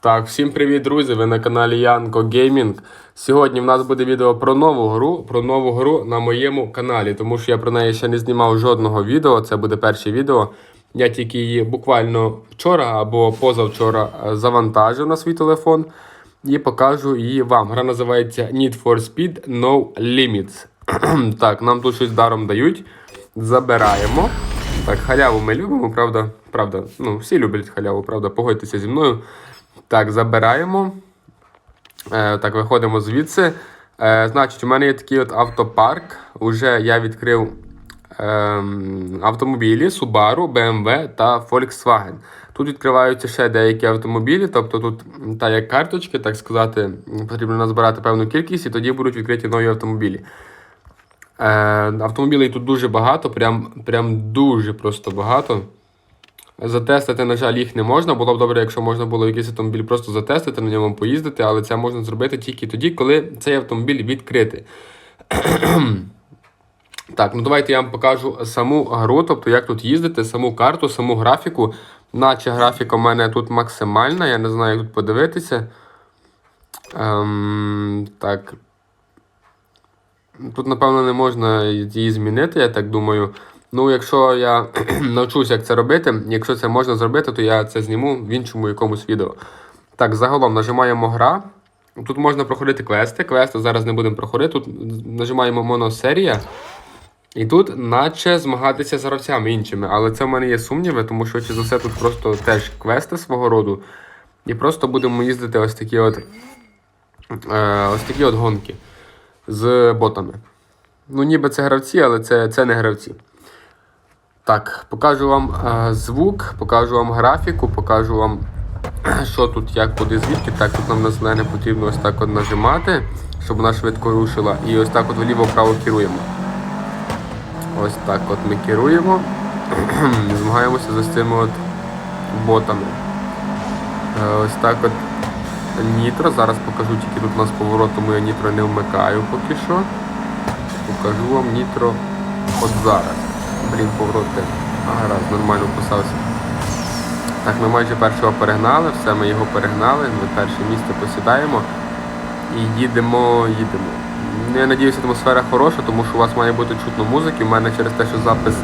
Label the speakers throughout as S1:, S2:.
S1: Так, всім привіт, друзі! Ви на каналі Янко Геймінг. Сьогодні в нас буде відео про нову гру, про нову гру на моєму каналі, тому що я про неї ще не знімав жодного відео. Це буде перше відео. Я тільки її буквально вчора або позавчора е, завантажив на свій телефон і покажу її вам. Гра називається Need for Speed No Limits. так, нам тут щось даром дають. Забираємо. Так, халяву ми любимо, правда? Правда, ну, всі люблять халяву, правда, погодьтеся зі мною. Так, забираємо. Е, так, виходимо звідси. Е, значить, у мене є такий от автопарк. Уже я відкрив ем, автомобілі Subaru, BMW та Volkswagen. Тут відкриваються ще деякі автомобілі, тобто тут та як карточки, так сказати, потрібно назбирати певну кількість, і тоді будуть відкриті нові автомобілі. Е, автомобілей тут дуже багато, прям, прям дуже просто багато. Затестити, на жаль, їх не можна. Було б добре, якщо можна було якийсь автомобіль просто затестити, на ньому поїздити, але це можна зробити тільки тоді, коли цей автомобіль відкритий. так, ну давайте я вам покажу саму гру, тобто як тут їздити, саму карту, саму графіку. Наче графіка у мене тут максимальна, я не знаю, як тут подивитися. Ем, так. Тут, напевно, не можна її змінити, я так думаю. Ну, якщо я навчусь, як це робити, якщо це можна зробити, то я це зніму в іншому якомусь відео. Так, загалом нажимаємо гра. Тут можна проходити квести. Квести зараз не будемо проходити. Тут нажимаємо моносерія. І тут, наче змагатися з гравцями іншими. Але це в мене є сумніви, тому що чи за все тут просто теж квести свого роду. І просто будемо їздити ось такі от, е, ось такі от гонки з ботами. Ну, ніби це гравці, але це, це не гравці. Так, покажу вам е, звук, покажу вам графіку, покажу вам, що тут, як, куди, звідки. Так, тут нам на зелене потрібно ось так от нажимати, щоб вона швидко рушила. І ось так от вліво-вправо керуємо. Ось так от ми керуємо. Змагаємося з цими от ботами. Е, ось так от нітро. Зараз покажу тільки тут у нас поворот, тому я нітро не вмикаю поки що. Покажу вам нітро от зараз. Блін, повороти. А, гаразд, нормально вписався. Так, ми майже першого перегнали, все, ми його перегнали, ми перше місце посідаємо і їдемо, їдемо. Ну, Я сподіваюся, атмосфера хороша, тому що у вас має бути чутно музики. У мене через те, що запис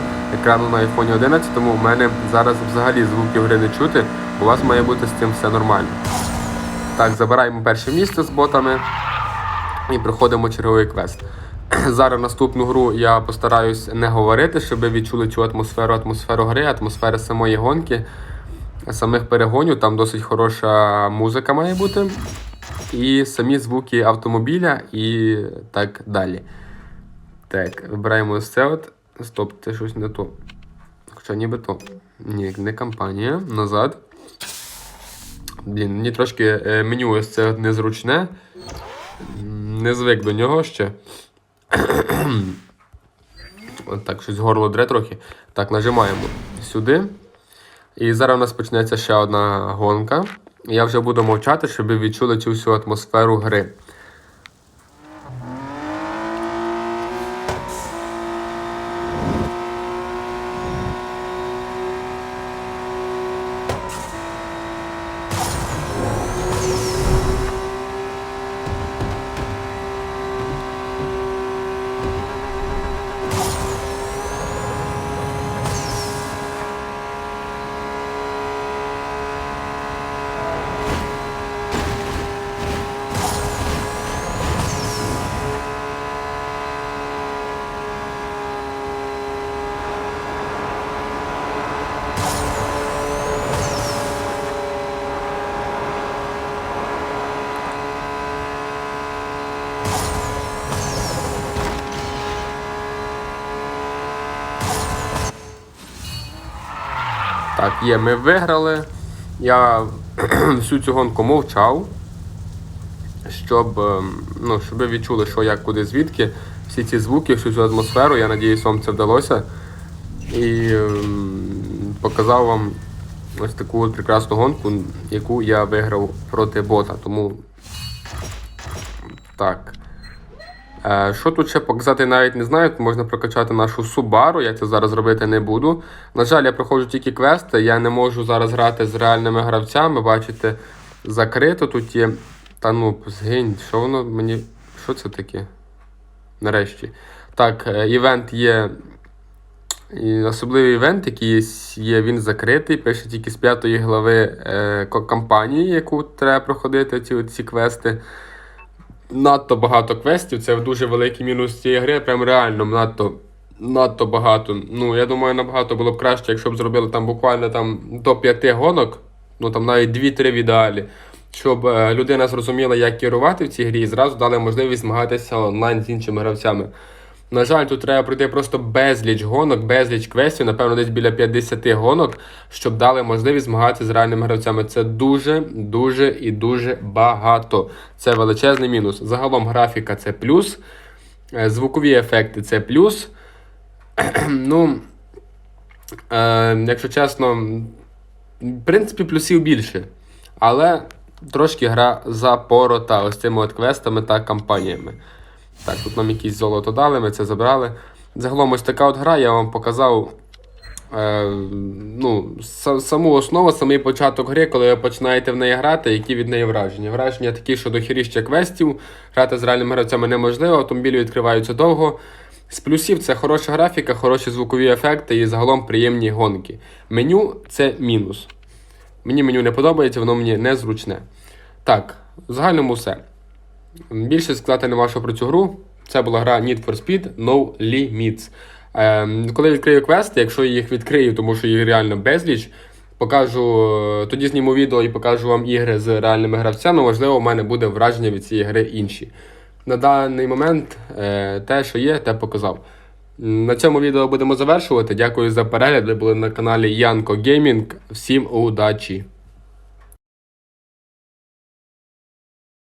S1: екрану на iPhone 11, тому у мене зараз взагалі звуків гри не чути, у вас має бути з цим все нормально. Так, забираємо перше місце з ботами і проходимо черговий квест. Зараз наступну гру я постараюсь не говорити, щоб ви відчули цю атмосферу, атмосферу гри, атмосферу самої гонки, самих перегонів. Там досить хороша музика має бути. І самі звуки автомобіля і так далі. Так, вибираємо ось це от. Стоп, це щось не то. Хоча ніби то. Ні, не компанія. Назад. Блін, мені трошки е, меню ось це незручне. Не звик до нього ще. Так, щось горло дре трохи. Так, нажимаємо сюди. І зараз у нас почнеться ще одна гонка. Я вже буду мовчати, щоб ви відчули цю всю атмосферу гри. Так, є, ми виграли. Я всю цю гонку мовчав, щоб, ем, ну, щоб ви відчули, що як, куди, звідки. Всі ці звуки, всю цю атмосферу, я надіюсь, вам це вдалося. І ем, показав вам ось таку прекрасну гонку, яку я виграв проти бота. Тому так. Е, Що тут ще показати, навіть не знаю. Можна прокачати нашу Subaru, я це зараз робити не буду. На жаль, я проходжу тільки квести, я не можу зараз грати з реальними гравцями. Бачите, закрито. Тут є. Та ну, згинь, що воно мені. Що це таке? Нарешті. Так, е, івент є. І особливий івент, який є, він закритий, пише тільки з п'ятої глави е, ко- кампанії, яку треба проходити, ці, ці квести. Надто багато квестів, це дуже великий мінус цієї гри, прям реально надто, надто багато. Ну, я думаю, набагато було б краще, якщо б зробили там буквально там до 5 гонок, ну там навіть 2-3 в ідеалі, щоб е, людина зрозуміла, як керувати в цій грі, і зразу дали можливість змагатися онлайн з іншими гравцями. На жаль, тут треба пройти просто безліч гонок, безліч квестів, напевно, десь біля 50 гонок, щоб дали можливість змагатися з реальними гравцями. Це дуже, дуже і дуже багато. Це величезний мінус. Загалом графіка це плюс, е, звукові ефекти це плюс. ну, е, якщо чесно, в принципі, плюсів більше. Але трошки гра запорота ось цими от квестами та кампаніями. Так, тут нам якісь золото дали, ми це забрали. Загалом ось така от гра, я вам показав е, ну, саму основу, самий початок гри, коли ви починаєте в неї грати, які від неї враження. Враження такі, що дохіріща квестів, грати з реальними гравцями неможливо, автомобілі відкриваються довго. З плюсів це хороша графіка, хороші звукові ефекти і загалом приємні гонки. Меню це мінус. Мені меню не подобається, воно мені незручне. Так, в загальному все. Більше сказати нема що про цю гру. Це була гра Need for Speed No Limits. Ем, коли відкрию квести, якщо я їх відкрию, тому що їх реально безліч, покажу, е, тоді зніму відео і покажу вам ігри з реальними гравцями. Можливо, у мене буде враження від цієї гри інші. На даний момент е, те, що є, те показав. На цьому відео будемо завершувати. Дякую за перегляд. Ви були на каналі Янко Геймінг. Всім удачі!